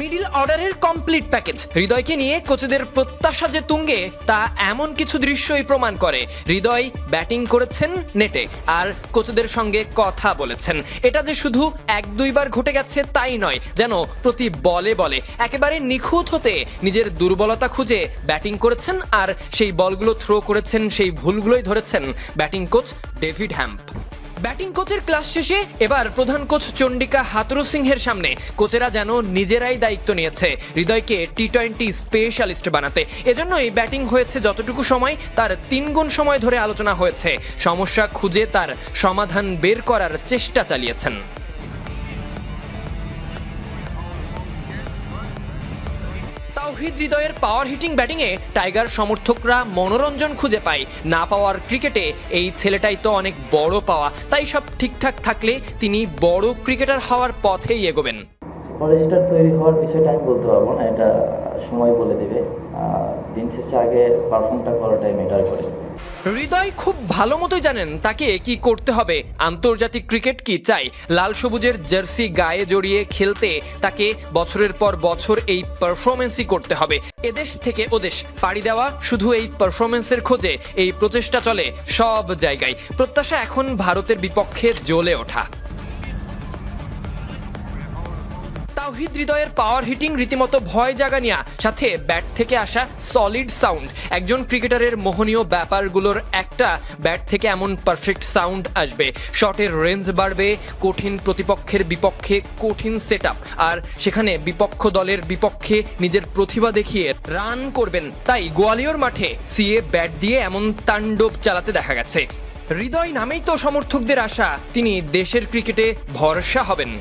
Middle অর্ডারের complete package. হৃদয়কে নিয়ে কোচেদের প্রত্যাশা যে তুঙ্গে, তা এমন কিছু দৃশ্যই প্রমাণ করে। হৃদয় ব্যাটিং করেছেন নেটে আর কোচেদের সঙ্গে কথা বলেছেন। এটা যে শুধু এক দুইবার ঘটে গেছে তাই নয়, যেন প্রতি বলে বলে। একেবারে নিখুঁত হতে নিজের দুর্বলতা খুঁজে ব্যাটিং করেছেন আর সেই বলগুলো থ্রো করেছেন, সেই ভুলগুলোই ধরেছেন batting coach David Hemp. Batting কোচের ক্লাস শেষে এবার প্রধান কোচ চন্ডিকা হাতরু সিংহের সামনে। কোচেরা যেন নিজেরাই দায়িত্ব নিয়েছে। হৃদয়কে টি টোয়েন্টি স্পেশালিস্ট বানাতে। এজন্যই ব্যাটিং হয়েছে যতটুকু সময়, তার তিন গুণ সময় ধরে আলোচনা হয়েছে। সমস্যা খুঁজে তার সমাধান বের করার চেষ্টা চালিয়েছেন। তাওহিদ হৃদয়ের পাওয়ার হিটিং ব্যাটিংয়ে টাইগার সমর্থকরা মনোরঞ্জন খুঁজে পায়। না পাওয়ার ক্রিকেটে এই ছেলেটাই তো অনেক বড় পাওয়া। তাই সব ঠিকঠাক থাকলে তিনি বড় ক্রিকেটার হওয়ার পথেই এগোবেন। সুপারস্টার তৈরি হওয়ার বিষয়টা আমি বলতে পারব না, এটা সময় বলে দেবে। দিন শেষে আগে পারফর্মটা করাটাই ম্যাটার করে। হৃদয় খুব ভালো মতোই জানেন তাকে কি করতে হবে। আন্তর্জাতিক ক্রিকেট কি চাই? লাল সবুজের জার্সি গায়ে জড়িয়ে খেলতে তাকে বছরের পর বছর এই পারফরমেন্সই করতে হবে। এদেশ থেকে ওদেশ, পাড়ি দেওয়া শুধু এই পারফরমেন্সের খোঁজে, এই প্রচেষ্টা চলে সব জায়গায়। প্রত্যাশা এখন ভারতের বিপক্ষে জ্বলে ওঠা। তাওহিদ হৃদয়ের পাওয়ার হিটিং রীতিমতো ভয় জাগা জাগানিয়া, সাথে ব্যাট থেকে আসা সলিড সাউন্ড একজন ক্রিকেটারের মোহনীয় ব্যাপারগুলোর একটা ব্যাট থেকে এমন পারফেক্ট সাউন্ড আসবে। শটের রেঞ্জ বাড়বে, কঠিন প্রতিপক্ষের বিপক্ষে কঠিন সেট আর সেখানে বিপক্ষ দলের বিপক্ষে নিজের প্রতিভা দেখিয়ে রান করবেন তাই গোয়ালিয়র মাঠে সিএ ব্যাট দিয়ে এমন তাণ্ডব চালাতে দেখা গেছে। হৃদয় নামেই তো সমর্থকদের আশা, তিনি দেশের ক্রিকেটে ভরসা হবেন।